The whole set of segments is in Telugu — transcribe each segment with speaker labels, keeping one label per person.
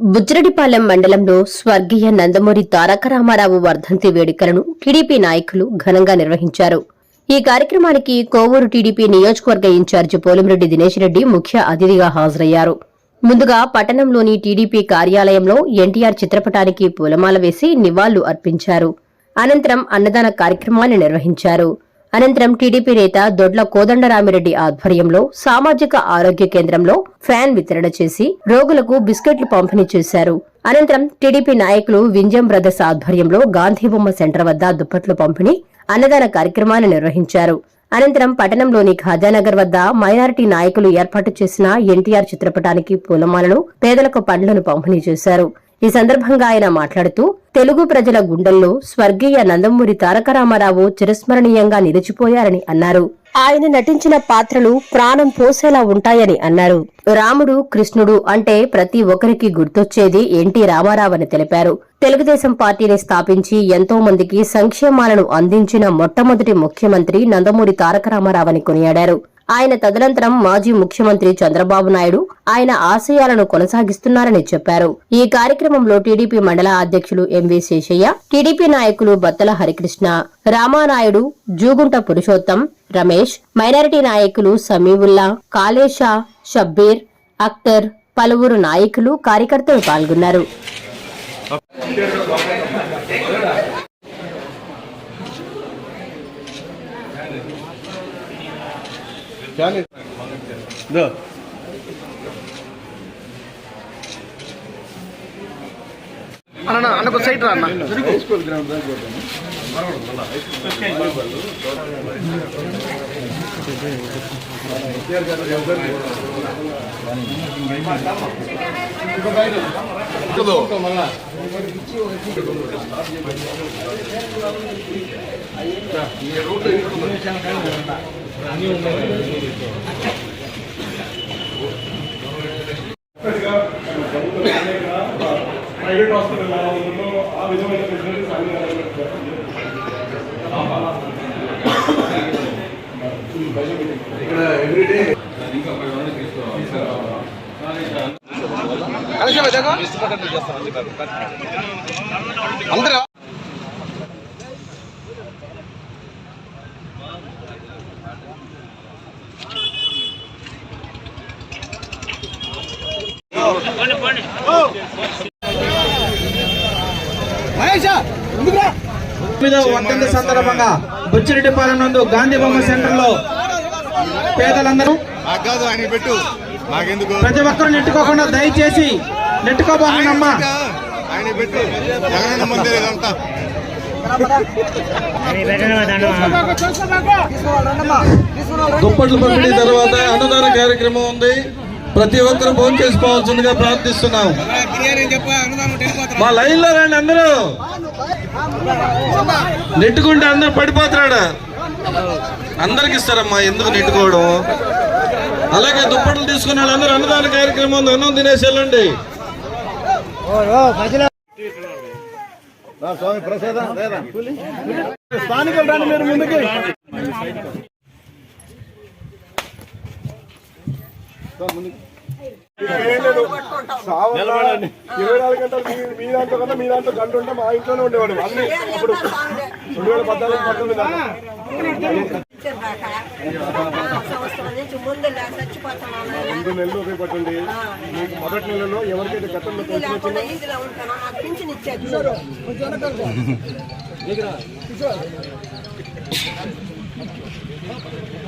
Speaker 1: బుజ్రడిపాలెం మండలంలో స్వర్గీయ నందమూరి తారక రామారావు వర్ధంతి వేడుకలను టీడీపీ నాయకులు ఘనంగా నిర్వహించారు. ఈ కార్యక్రమానికి కోవూరు టీడీపీ నియోజకవర్గ ఇన్ఛార్జి పోలిమిరెడ్డి దినేష్ రెడ్డి ముఖ్య అతిథిగా హాజరయ్యారు. ముందుగా పట్టణంలోని టీడీపీ కార్యాలయంలో ఎన్టీఆర్ చిత్రపటానికి పూలమాల వేసి నివాళులు అర్పించారు. అనంతరం అన్నదాన కార్యక్రమాన్ని నిర్వహించారు. అనంతరం టీడీపీ నేత దొడ్ల కోదండరామిరెడ్డి ఆధ్వర్యంలో సామాజిక ఆరోగ్య కేంద్రంలో ఫ్యాన్ వితరణ చేసి రోగులకు బిస్కెట్లు పంపిణీ చేశారు. అనంతరం టీడీపీ నాయకులు వింజం బ్రదర్స్ ఆధ్వర్యంలో గాంధీబొమ్మ సెంటర్ వద్ద దుప్పట్లు పంపిణీ అన్నదాన కార్యక్రమాన్ని నిర్వహించారు. అనంతరం పట్టణంలోని ఖాజానగర్ వద్ద మైనారిటీ నాయకులు ఏర్పాటు చేసిన ఎన్టీఆర్ చిత్రపటానికి పూలమాలను పేదలకు పండ్లను పంపిణీ చేశారు. ఈ సందర్భంగా ఆయన మాట్లాడుతూ తెలుగు ప్రజల గుండెల్లో స్వర్గీయ నందమూరి తారక రామారావు చిరస్మరణీయంగా నిలిచిపోయారని అన్నారు. ఆయన నటించిన పాత్రలు ప్రాణం పోసేలా ఉంటాయని అన్నారు. రాముడు కృష్ణుడు అంటే ప్రతి ఒక్కరికి గుర్తొచ్చేది ఎన్టీ రామారావు అని తెలిపారు. తెలుగుదేశం పార్టీని స్థాపించి ఎంతో మందికి సంక్షేమాలను అందించిన మొట్టమొదటి ముఖ్యమంత్రి నందమూరి తారక రామారావని కొనియాడారు. ఆయన తదనంతరం మాజీ ముఖ్యమంత్రి చంద్రబాబు నాయుడు ఆయన ఆశయాలను కొనసాగిస్తున్నారని చెప్పారు. ఈ కార్యక్రమంలో టీడీపీ మండల అధ్యక్షులు ఎంవి శేషయ్య టీడీపీ నాయకులు బత్తల హరికృష్ణ రామానాయుడు జూగుంట పురుషోత్తం రమేష్ మైనారిటీ నాయకులు సమీవుల్లా కాళేషా షబ్బీర్ అఖ్తర్ పలువురు నాయకులు కార్యకర్తలు పాల్గొన్నారు.
Speaker 2: దో
Speaker 3: అన్న అన్నకు సైట్ రా అన్న
Speaker 4: ప్రైవేట్ హాస్పిటల్ ఆ విధమైన ఫెసిలిటీస్ అన్ని
Speaker 2: ఇక్కడ ఎవ్రీడే
Speaker 3: కలిసి దగ్గర అందరూ
Speaker 5: వర్ధంతి సందర్భంగా బుచ్చిరెడ్డిపాలెం నందు గాంధీ బొమ్మ సెంటర్లో పేదలందరూ
Speaker 2: పెట్టు
Speaker 5: ప్రతి ఒక్కరు నెట్టుకోకుండా దయచేసి నెట్టుకోబోతుందమ్మా
Speaker 6: దుప్పట్లు పంపిణీ తర్వాత అన్నదాన కార్యక్రమం ఉంది. ప్రతి ఒక్కరు ఫోన్ చేసుకోవాల్సిందిగా ప్రార్థిస్తున్నాం. మా లైన్లో రండి అందరూ. నెట్టుకుంటే అందరు పడిపోతున్నాడు అందరికి ఇస్తారమ్మా ఎందుకు నెట్టుకోవడం? అలాగే దుప్పట్లు తీసుకున్న వాళ్ళందరూ అన్నదాన కార్యక్రమం ఉంది అన్నం తినేసి వెళ్ళండి.
Speaker 2: స్వామి ప్రసాదం
Speaker 4: స్థానికులు రాని మీరు ముందుకి. ఇరవై నాలుగు గంటలు మా ఇంట్లోనే రెండు నెలలు ఉపయోగపడండి మీకు మొదటి నెలలో ఎవరికైతే గతంలో పెన్షన్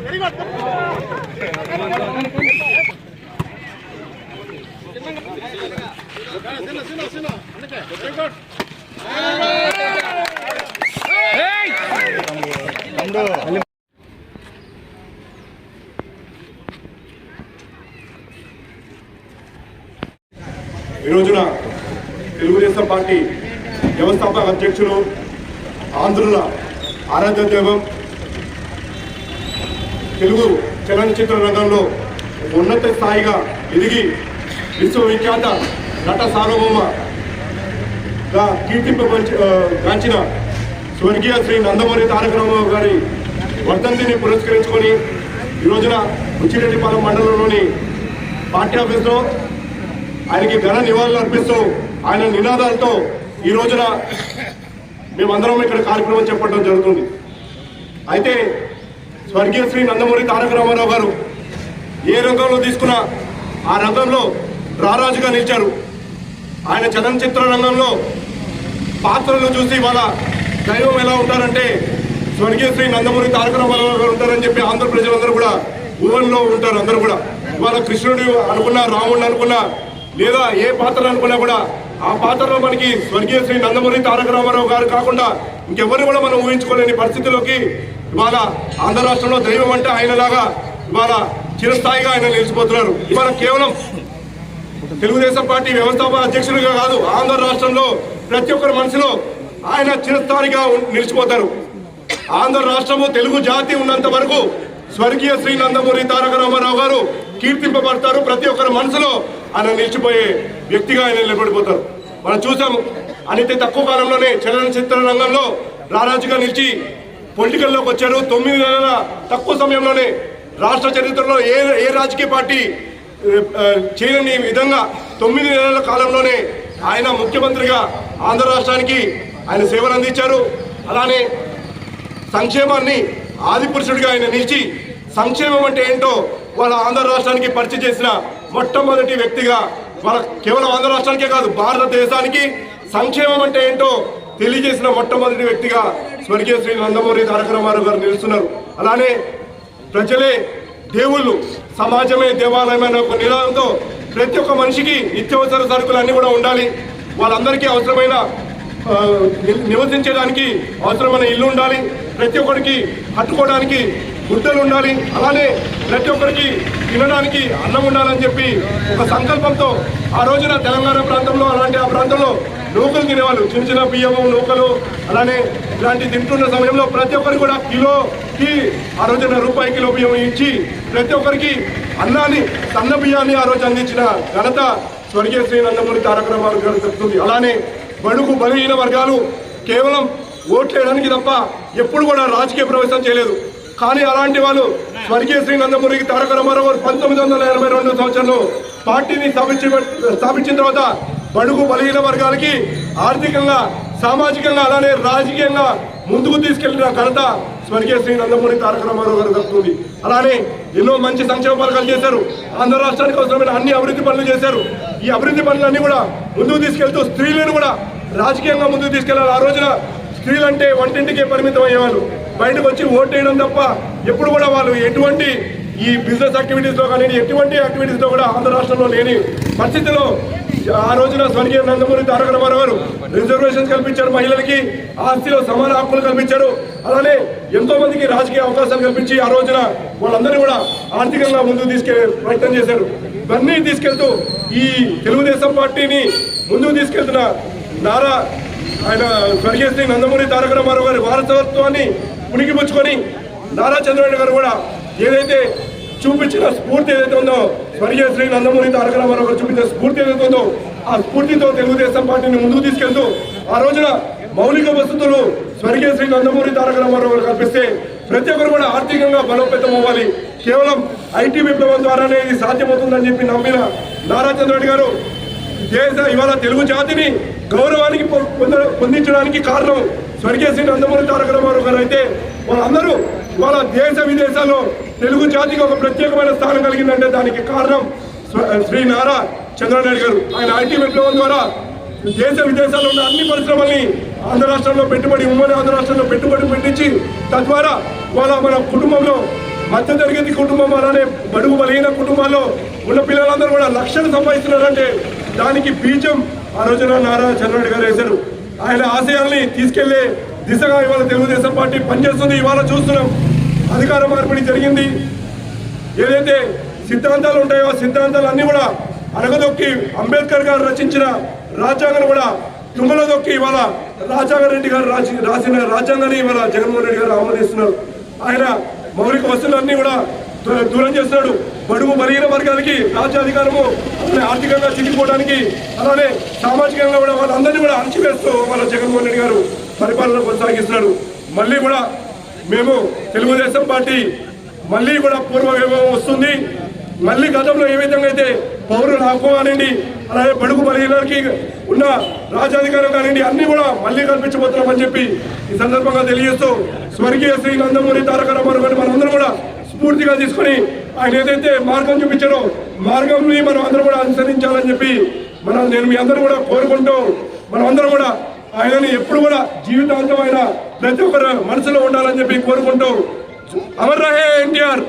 Speaker 4: వెరీ
Speaker 7: గుడ్ చిన్న చిన్న చిన్న అందుకే
Speaker 4: ఈ రోజున తెలుగుదేశం పార్టీ వ్యవస్థాపక అధ్యక్షులు ఆంధ్రుల ఆరాధ్య దైవం తెలుగు చలనచిత్ర రంగంలో ఉన్నత స్థాయిగా ఎదిగి విశ్వవిఖ్యాత నట సార్వభౌమగా కీర్తింపగాంచిన స్వర్గీయ శ్రీ నందమూరి తారక రామారావు గారి వర్ధంతిని పురస్కరించుకొని ఈ రోజున ఉచ్చిరెడ్డిపాలెం మండలంలోని పార్టీ ఆఫీస్లో ఆయనకి ఘన నివాళులు అర్పిస్తూ ఆయన నినాదాలతో ఈ రోజున మేమందరం ఇక్కడ కార్యక్రమం చెప్పడం జరుగుతుంది. అయితే స్వర్గీయ శ్రీ నందమూరి తారక రామారావు గారు ఏ రంగంలో తీసుకున్నా ఆ రంగంలో రారాజుగా నిలిచారు. ఆయన చలనచిత్ర రంగంలో పాత్రలు చూసి వాళ్ళ దైవం ఎలా ఉంటారంటే స్వర్గీయ శ్రీ నందమూరి తారక రామారావు గారు ఉంటారని చెప్పి ఆంధ్ర ప్రజలందరూ కూడా ఊహల్లో ఉంటారు అందరూ కూడా. ఇవాళ కృష్ణుడు అనుకున్నా రాముడు అనుకున్నా లేదా ఏ పాత్ర అనుకున్నా కూడా ఆ పాత్రలో మనకి స్వర్గీయ శ్రీ నందమూరి తారక రామారావు గారు కాకుండా ఇంకెవరిని కూడా మనం ఊహించుకోలేని పరిస్థితిలోకి ఇవాళ ఆంధ్ర రాష్ట్రంలో దైవం అంటే ఆయనలాగా ఇవాళ చిరస్థాయిగా ఆయన నిలిచిపోతున్నారు. ఇవాళ కేవలం తెలుగుదేశం పార్టీ వ్యవస్థాపక అధ్యక్షులుగా కాదు ఆంధ్ర రాష్ట్రంలో ప్రతి ఒక్కరి మనసులో ఆయన చిరస్థాయిగా ఉం- నిలిచిపోతారు. ఆంధ్ర రాష్ట్రము తెలుగు జాతి ఉన్నంత వరకు స్వర్గీయ శ్రీ నందమూరి తారక రామారావు గారు కీర్తింపబడతారు. ప్రతి ఒక్కరి మనసులో ఆయన నిలిచిపోయే వ్యక్తిగా ఆయన నిలబడిపోతారు. మనం చూసాము అనితే తక్కువ కాలంలోనే చలనచిత్ర రంగంలో రారాజుగా నిలిచి పొలిటికల్లోకి వచ్చారు. తొమ్మిది నెలల తక్కువ సమయంలోనే రాష్ట్ర చరిత్రలో ఏ ఏ రాజకీయ పార్టీ చేయని విధంగా తొమ్మిది నెలల కాలంలోనే ఆయన ముఖ్యమంత్రిగా ఆంధ్ర రాష్ట్రానికి ఆయన సేవలు అందించారు. అలానే సంక్షేమాన్ని ఆదిపురుషుడిగా ఆయన నిలిచి సంక్షేమం అంటే ఏంటో వాళ్ళ ఆంధ్ర రాష్ట్రానికి పరిచయం చేసిన మొట్టమొదటి వ్యక్తిగా మన కేవలం ఆంధ్ర రాష్ట్రానికే కాదు భారతదేశానికి సంక్షేమం అంటే ఏంటో తెలియజేసిన మొట్టమొదటి వ్యక్తిగా స్వర్గీయ శ్రీ నందమూరి తారక రామారావు గారు నిలుస్తున్నారు. అలానే ప్రజలే దేవుళ్ళు సమాజమే దేవాలయమైన ఒక నినాదంతో ప్రతి ఒక్క మనిషికి నిత్యవసర సరుకులు అన్నీ కూడా ఉండాలి. వాళ్ళందరికీ అవసరమైన నివసించడానికి అవసరమైన ఇల్లు ఉండాలి. ప్రతి ఒక్కరికి కట్టుకోవడానికి గుడ్డలు ఉండాలి. అలానే ప్రతి ఒక్కరికి తినడానికి అన్నం ఉండాలని చెప్పి ఒక సంకల్పంతో ఆ రోజున తెలంగాణ ప్రాంతంలో అలాంటి ఆ ప్రాంతంలో నూకలు తినేవాళ్ళు. చిన్న చిన్న బియ్యము నూకలు అలానే ఇలాంటి తింటున్న సమయంలో ప్రతి ఒక్కరికి కూడా కిలోకి ఆ రోజున రూపాయి కిలో బియ్యం ఇచ్చి ప్రతి ఒక్కరికి అన్నాన్ని సన్న బియ్యాన్ని ఆ రోజు అందించిన ఘనత స్వర్గీయ శ్రీ నందమూరి తారక రామారావు గారు చెప్తుంది. అలానే బడుగు బలహీన వర్గాలు కేవలం ఓట్లేయడానికి తప్ప ఎప్పుడు కూడా రాజకీయ ప్రవేశం చేయలేదు. కానీ అలాంటి వాళ్ళు స్వర్గీయ శ్రీ నందమూరికి తారక రామారావు గారు పంతొమ్మిది వందల ఎనభై రెండు సంవత్సరంలో పార్టీని స్థాపించి స్థాపించిన తర్వాత బడుగు బలహీన వర్గాలకి ఆర్థికంగా సామాజికంగా అలానే రాజకీయంగా ముందుకు తీసుకెళ్ళిన ఘనత స్వర్గీయ శ్రీ నందమూరి తారక రామారావు గారు దక్కుతుంది అలానే ఎన్నో మంచి సంక్షేమ పథకాలు చేశారు. ఆంధ్ర రాష్ట్రానికి అవసరమైన అన్ని అభివృద్ధి పనులు చేశారు. ఈ అభివృద్ధి పనులన్నీ కూడా ముందుకు తీసుకెళ్తూ స్త్రీలను కూడా రాజకీయంగా ముందుకు తీసుకెళ్ళాలి. ఆ రోజున స్త్రీలంటే వంటింటికే పరిమితం అయ్యేవాళ్ళు. బయటకు వచ్చి ఓటేయడం తప్ప ఎప్పుడు కూడా వాళ్ళు ఎటువంటి ఈ బిజినెస్ యాక్టివిటీస్లో కానీ ఎటువంటి యాక్టివిటీస్లో కూడా ఆంధ్ర రాష్ట్రంలో లేని పరిస్థితిలో ఆ రోజున స్వర్గీయ నందమూరి తారక రామారావు గారు రిజర్వేషన్స్ కల్పించారు మహిళలకి ఆస్తిలో సమాన హక్కులు కల్పించారు. అలానే ఎంతో మందికి రాజకీయ అవకాశాలు కల్పించి ఆ రోజున వాళ్ళందరినీ కూడా ఆర్థికంగా ముందుకు తీసుకెళ్ళే ప్రయత్నం చేశారు. ఇవన్నీ తీసుకెళ్తూ ఈ తెలుగుదేశం పార్టీని ముందుకు తీసుకెళ్తున్న నారా ఆయన స్వర్గీయ శ్రీ నందమూరి తారక రామారావు గారి వారసత్వాన్ని పుణికిపుచ్చుకొని నారా చంద్రబాబు గారు కూడా ఏదైతే చూపించిన స్ఫూర్తి ఏదైతే ఉందో స్వర్గీయ శ్రీ నందమూరి తారక రామారావు గారు చూపించిన స్ఫూర్తి ఏదైతే ఉందో ఆ స్ఫూర్తితో తెలుగుదేశం పార్టీని ముందుకు తీసుకెళ్తూ ఆ రోజున మౌలిక వసతులు స్వర్గీయ శ్రీ నందమూరి తారక రామారావు గారు కల్పిస్తే ప్రతి ఒక్కరు కూడా ఆర్థికంగా బలోపేతం అవ్వాలి. కేవలం ఐటీ విప్లవం ద్వారానే ఇది సాధ్యమవుతుందని చెప్పి నమ్మిన నారా చంద్రరెడ్డి గారు దేశ ఇవాళ తెలుగు జాతిని గౌరవానికి పొ- పొంద- పొందించడానికి కారణం స్వర్గీయ శ్రీ నందమూరి తారక రామారావు గారు అయితే వాళ్ళందరూ వాళ్ళ దేశ విదేశాల్లో తెలుగు జాతికి ఒక ప్రత్యేకమైన స్థానం కలిగిందంటే దానికి కారణం శ్రీ నారా చంద్రబాబు నాయుడు గారు. ఆయన ఐటీ విప్లవం ద్వారా దేశ విదేశాల్లో ఉన్న అన్ని పరిశ్రమల్ని ఆంధ్ర రాష్ట్రంలో పెట్టుబడి ఉమ్మడి ఆంధ్ర రాష్ట్రంలో పెట్టుబడి పెట్టించి తద్వారా వాళ్ళ మన కుటుంబంలో మధ్యతరగతి కుటుంబం అలానే బడుగు బలహీన కుటుంబాల్లో ఉన్న పిల్లలందరూ కూడా లక్షలు సంపాదిస్తున్నారంటే దానికి బీజం ఆ రోజున నారా చంద్రనాయుడు గారు వేశారు. ఆయన ఆశయాల్ని తీసుకెళ్ళే దిశగా ఇవాళ తెలుగుదేశం పార్టీ పనిచేస్తుంది ఇవాళ చూస్తున్నాం. అధికార మార్పిడి జరిగింది. ఏదైతే సిద్ధాంతాలు ఉంటాయో ఆ సిద్ధాంతాలు అన్నీ కూడా అరగదొక్కి అంబేద్కర్ గారు రచించిన రాజ్యాంగం కూడా తుంగలో దొక్కి ఇవాళ రాజాగర్ రెడ్డి గారు రాసి రాసిన రాజ్యాంగాన్ని ఇవాళ జగన్మోహన్ రెడ్డి గారు ఆమోదిస్తున్నారు. ఆయన మౌలిక వస్తువులన్నీ కూడా దూరం చేస్తున్నాడు. బడుగు బలహీన వర్గాలకి రాజ్యాధికారము ఆర్థికంగా చిక్కిపోవడానికి అలానే సామాజికంగా కూడా వాళ్ళందరినీ కూడా అణచివేస్తూ వాళ్ళ జగన్మోహన్ రెడ్డి గారు పరిపాలన కొనసాగిస్తున్నాడు. మళ్ళీ కూడా మేము తెలుగుదేశం పార్టీ మళ్ళీ కూడా పూర్వ వైభవం వస్తుంది. మళ్ళీ గతంలో ఏ విధంగా అయితే పౌరుల హక్కు కానివ్వండి అలాగే బడుగు బలహీనకి ఉన్న రాజ్యాధికారం కానివ్వండి అన్ని కూడా మళ్ళీ కల్పించబోతున్నామని చెప్పి ఈ సందర్భంగా తెలియజేస్తూ స్వర్గీయ శ్రీ నందమూరి తారక రామారావు గారిని మనందరం కూడా స్ఫూర్తిగా తీసుకుని ఆయన ఏదైతే మార్గం చూపించారో మార్గంని మనం అందరం కూడా అనుసరించాలని చెప్పి మనం నేను మీ అందరూ కూడా కోరుకుంటూ మనం అందరం కూడా ఆయనని ఎప్పుడు కూడా జీవితాంతం ఆయన ప్రతి ఒక్కరు మనసులో ఉండాలని చెప్పి కోరుకుంటూ అమర్ రహే ఎన్టీఆర్.